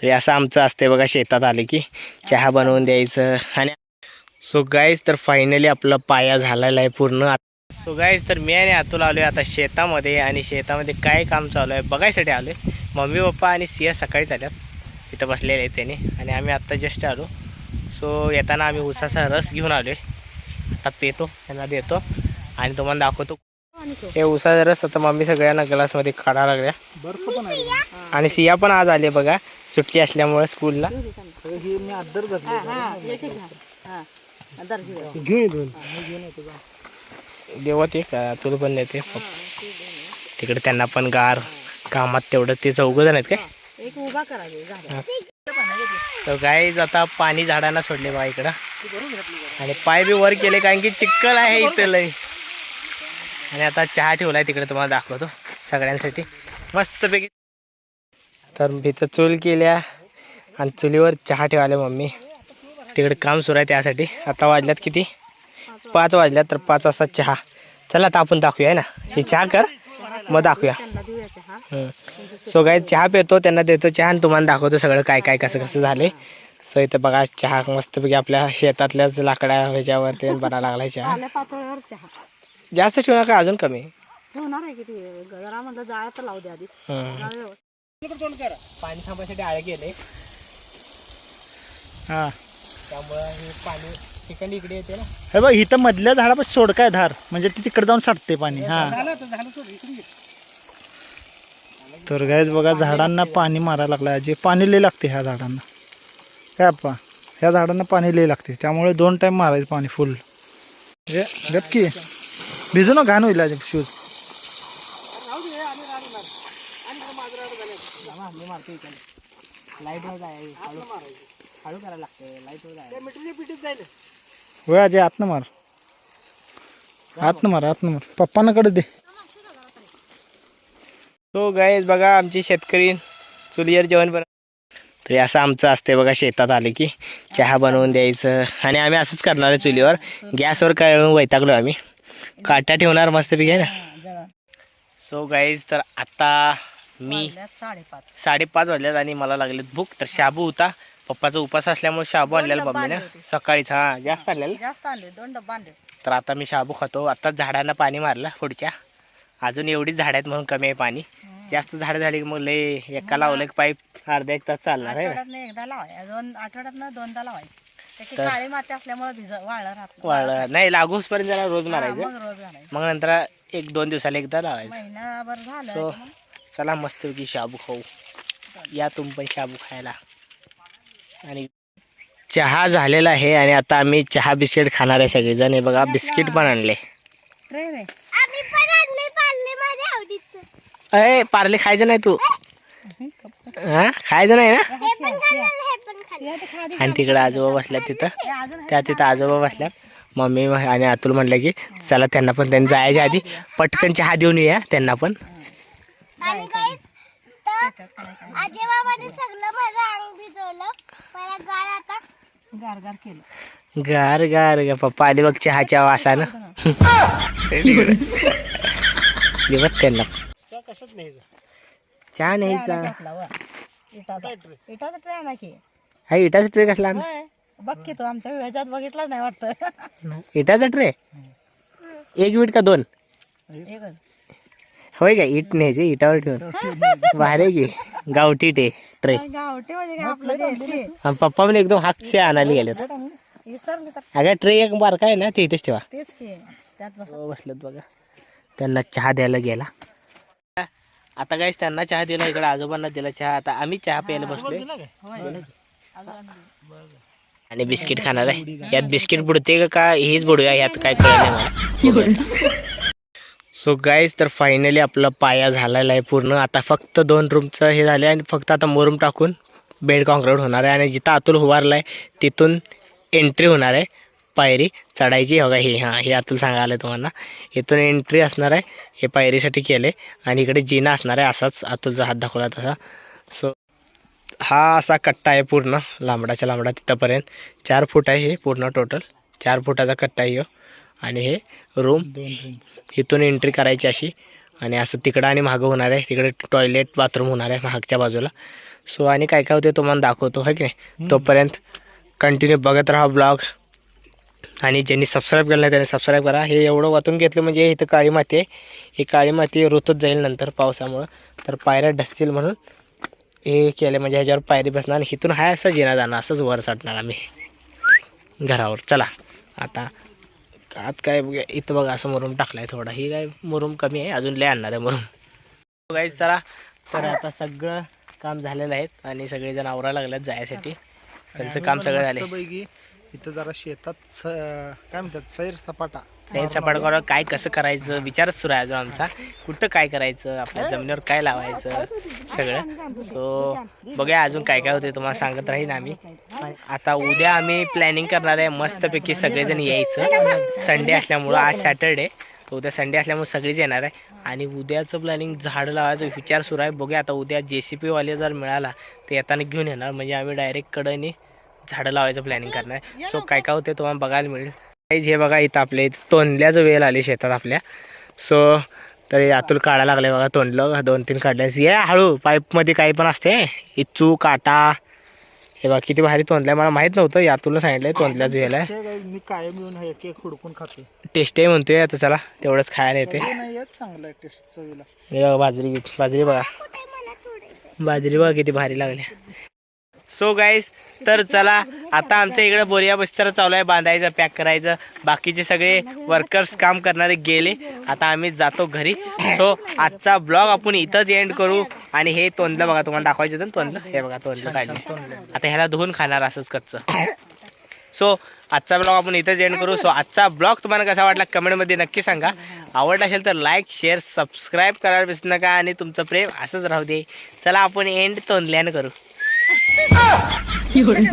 तरी असं आमचं असते बघा शेतात आले की चहा बनवून द्यायचं आणि सो गाईज तर फायनली आपला पाया झालेला आहे पूर्ण. सो गाईज तर मी आणि अतुल आलो आहे आता शेतामध्ये आणि शेतामध्ये काय काम चालू आहे बघायसाठी आलो आहे मम्मी पप्पा आणि सिया सकाळीच आल्यात तिथं बसलेले आहेत त्यांनी. आणि आम्ही आत्ता जस्ट आलो. सो येताना आम्ही उसाचा रस घेऊन आलो आहे आता पेतो त्यांना देतो आणि तुम्हाला दाखवतो. हे उसाचा रस आता मम्मी सगळ्यांना ग्लासमध्ये काढा लागल्या. बर्फ पण आहे. आणि सिया पण आज आले बघा. सुट्टी असल्यामुळे स्कूलला देवा ते का? देवत एक तुला पण नेते तिकडे त्यांना पण गार कामात तेवढं ते चौघ जण आहेत काय? तर गाईज आता पाणी झाडांना सोडले बा इकडं. आणि पाय बी वर केले कारण की चिक्कल आहे इथं लय आणि आता चहा ठेवलाय तिकडे तुम्हाला दाखवतो सगळ्यांसाठी. मस्तपैकी. तर इथं चूल केल्या आणि चुलीवर चहा ठेवायला मम्मी. तिकडे काम सुरू आहे त्यासाठी. आता वाजल्यात किती? पाच वाजल्यात तर पाच वाजता चहा. चला आता आपण दाखवूया ना? हे चहा कर मग दाखवूया. सो काय चहा पितो त्यांना देतो चहा आणि तुम्हाला दाखवतो सगळं काय काय कसं कसं झाले सो इथं बघा चहा मस्तपैकी आपल्या शेतातल्याच लाकडा ह्याच्यावर ते बनायला लागलाय चहा. जास्त ठेवू नका अजून कमी. ठेवणार आहे किती? जरा म्हणलं जाळ तर लावू द्या आधी. हं. पाणी थांबण्यासाठी आळे गेले. हा. त्यामुळं हे पाणी तिकडे इकडे येते ना. हे बघ इथं मधल्या झाडापासून सोड काय धार. म्हणजे ती तिकडे जाऊन साठते पाणी. हा तर गायच बघा झाडांना पाणी मारायला लागलं जे पाणी लय लागते ह्या झाडांना. काय अप्पा? ह्या झाडांना पाणी लय लागते. त्यामुळे दोन टाइम मारायचं पाणी फुल हे गपकी भिजू ना घाण होईल शूज लाईटवर जाय हळू. हळू करायला लागते लाईटवर जाय. होय अजय आतनं मार. आतनं मार आतनं मार. पप्पांना कडे दे. तो गायज बघा आमची शेतकरी चुलीवर जेवण बन तरी असं आमचं असते बघा शेतात आले की चहा बनवून द्यायचं. आणि आम्ही असंच करणार आहे चुलीवर. गॅसवर काय वैतागलो आम्ही. काट्या ठेवणार मस्तपैकी आहे ना? सो गाईज तर आता मी साडेपाच. साडेपाच वाजल्यात आणि मला लागलेत भूक. तर शाबू होता. पप्पाचा उपास असल्यामुळे शाबू आणलेला मम्मीनं. सकाळीच हा जास्त आणलेलं? जास्त आणले दोन डब्बा आणले तर आता मी शाबू खातो. आता झाडांना पाणी मारलं पुढच्या. अजून एवढीच झाड आहेत म्हणून कमी आहे पाणी. जास्त झाडं झाली की मग लय एका लावलं की पाईप अर्धा एक तास चालणार आहे एकदा लावाय. दोन आठवड्यात दोनदा काळी माती असल्यामुळे नाही. वाळ नाही. लागूसपर्यंत जरा रोज मारायचं. मग नंतर एक दोन दिवसाला एकदा लावायचं. महिनाभर झालं चला मस्तपैकी शाबू खाऊ. या तुम्ही पण शाबू खायला. आणि चहा झालेला आहे आणि आता आम्ही चहा बिस्किट खाणार आहे सगळेजण. हे बघा बिस्किट पण आणले. ट्रे रे. अय पार्ले खायचं नाही तू. हा? खायचं नाही ना? आणि तिकडे आजोबा बसल्यात तिथं. त्या तिथं आजोबा बसल्यात मम्मी आणि अतुल म्हणलं की चला त्यांना पण त्यांनी जायच्या आधी पटकन चहा देऊन येऊया त्यांना पण. आणि आजी बाबाने सगळं माझं अंग भिजवलं. मला गाळ आता. गार गार केलं. गार गार ग पप्पा आले बघ चहाच्या वासानं. दे बघ त्यांना. कशात नाही चहा न्यायचा. इटाचा. आहे की. हा इटाचा ट्रे कसला? होय. बघ की तो आमच्या ह्याच्यात बघितलाच नाही वाटतं. इटाचा ट्रे? एक वीट का दोन? एकच. होय का? इट न्यायचे इटावर ठेवून भारी की. गावठी टे ट्रे. गावठी म्हणजे काय आपलं देशी. आणि पप्पा पण एकदम हाकचे आणायला गेले अगं ट्रे एक बारका आहे ना ते इथेच ठेवा. हो, बसलेत बघा. त्यांना चहा द्यायला गेला. आता काहीच त्यांना चहा दिला इकडे आजोबांना दिला चहा. आता आम्ही चहा प्यायला बसलोय. आणि बिस्किट खाणार आहे. यात बिस्किट बुडते का का हेच बुडूया यात काय कळलं नाही सो गाईज तर फायनली आपला पाया झालेला आहे पूर्ण. आता फक्त दोन रूमचं हे झालं आणि फक्त आता मोरूम टाकून बेड कॉन्क्रीट होणार आहे. आणि जिथं अतुल उभारला आहे तिथून एंट्री होणार आहे. पायरी चढायची हो का हे हां हे अतुल सांगायला तुम्हाला. इथून एंट्री असणार आहे. हे पायरीसाठी केले आणि इकडे जिना असणार आहे. असाच अतुलचा हात दाखवला तसा. सो हा असा कट्टा आहे पूर्ण. लांबडाच्या लांबडा तिथंपर्यंत. चार फूट आहे हे पूर्ण टोटल चार फुटाचा कट्टा आहे हो आणि हे रूम इथून एंट्री करायची अशी. आणि असं तिकडं आणि मागं होणार आहे. तिकडे टॉयलेट बाथरूम होणार आहे मागच्या बाजूला. सो आणि काय काय होते तुम्हाला दाखवतो है की नाही? तोपर्यंत कंटिन्यू बघत राहा ब्लॉग आणि ज्यांनी सबस्क्राईब केलं नाही त्यांनी सबस्क्राईब करा. हे एवढं वाचून घेतलं म्हणजे इथं काळी माती आहे. ही काळी माती रुतत जाईल नंतर पावसामुळं. तर पायऱ्या डसतील म्हणून हे केलं म्हणजे ह्याच्यावर पायरी बसणार आणि इथून हाय असं जिना जाणार असंच वर चढणार आम्ही. घरावर. चला आता आत काय इथं बघा असं मुरुम टाकलाय थोडा. ही काय मुरुम कमी आहे अजून लय आणणार आहे मुरुम गाईज चला. तर आता सगळं काम झालेलं आहे आणि सगळेजण आवरायला लागलेत जायसाठी. त्यांचं काम सगळं झालं इथं जरा शेतात स- काय म्हणतात सैर सपाटा. सैन सपाटकर काय कसं करायचं? विचारच सुरू आहे अजून आमचा. कुठं काय करायचं? आपल्या जमिनीवर काय लावायचं? सगळं. तो बघूया अजून काय काय होते तुम्हाला सांगत राहीन आम्ही. आता उद्या आम्ही प्लॅनिंग करणार आहे मस्तपैकी सगळेजण यायचं. संडे असल्यामुळं आज सॅटरडे तर उद्या संडे असल्यामुळे सगळेच येणार आहे. आणि उद्याचं प्लॅनिंग झाडं लावायचा विचार सुरू आहे. बघूया आता उद्या जे सी पीवाले जर मिळाला तर येताना घेऊन येणार. म्हणजे आम्ही डायरेक्ट कडनी झाडं लावायचं प्लॅनिंग करणार. आहे सो काय काय होते तुम्हाला बघायला मिळेल. गाईज हे बघा इथं आपल्या इथं तोंडल्याचं वेळ आली शेतात आपल्या. सो तर यातून काढायला लागले बघा तोंडलं. दोन तीन काढल्यास. ये हळू पाईपमध्ये काही पण असते. इच्चू काटा. हे बघा किती भारी तोंडल्या. मला माहीत नव्हतं यातून सांगितलंय तोंडल्याचं वेळेला काय मी कायम येऊन केक हुडकून खाते टेस्ट आहे म्हणतोय आता चला तेवढंच खायला येते. चांगलं आहे टेस्ट चवीला हे बघा बाजरी बाजरी बघा. कुठे मला थोडे बाजरी बघा किती भारी लागली सो गाईज तर चला आता आमच्या इकडे बोरिया बस्तर चालू आहे बांधायचं पॅक करायचं. बाकीचे सगळे वर्कर्स काम करणारे गेले. आता आम्ही जातो घरी. सो आजचा ब्लॉग आपण इथंच एंड करू. आणि हे तोंडलं बघा तुम्हाला दाखवायचं होतं तोंडलं? हे बघा तोंडलं काढलं. आता ह्याला धुवून खाणार असंच कच्चं. सो आजचा ब्लॉग आपण इथंच एंड करू. सो आजचा ब्लॉग तुम्हाला कसा वाटला कमेंटमध्ये नक्की सांगा. आवडला असेल तर लाईक शेअर सबस्क्राईब करायला विसरू नका. आणि तुमचं प्रेम असंच राहू दे. चला आपण एंड तोंडल्यानं करू. 有人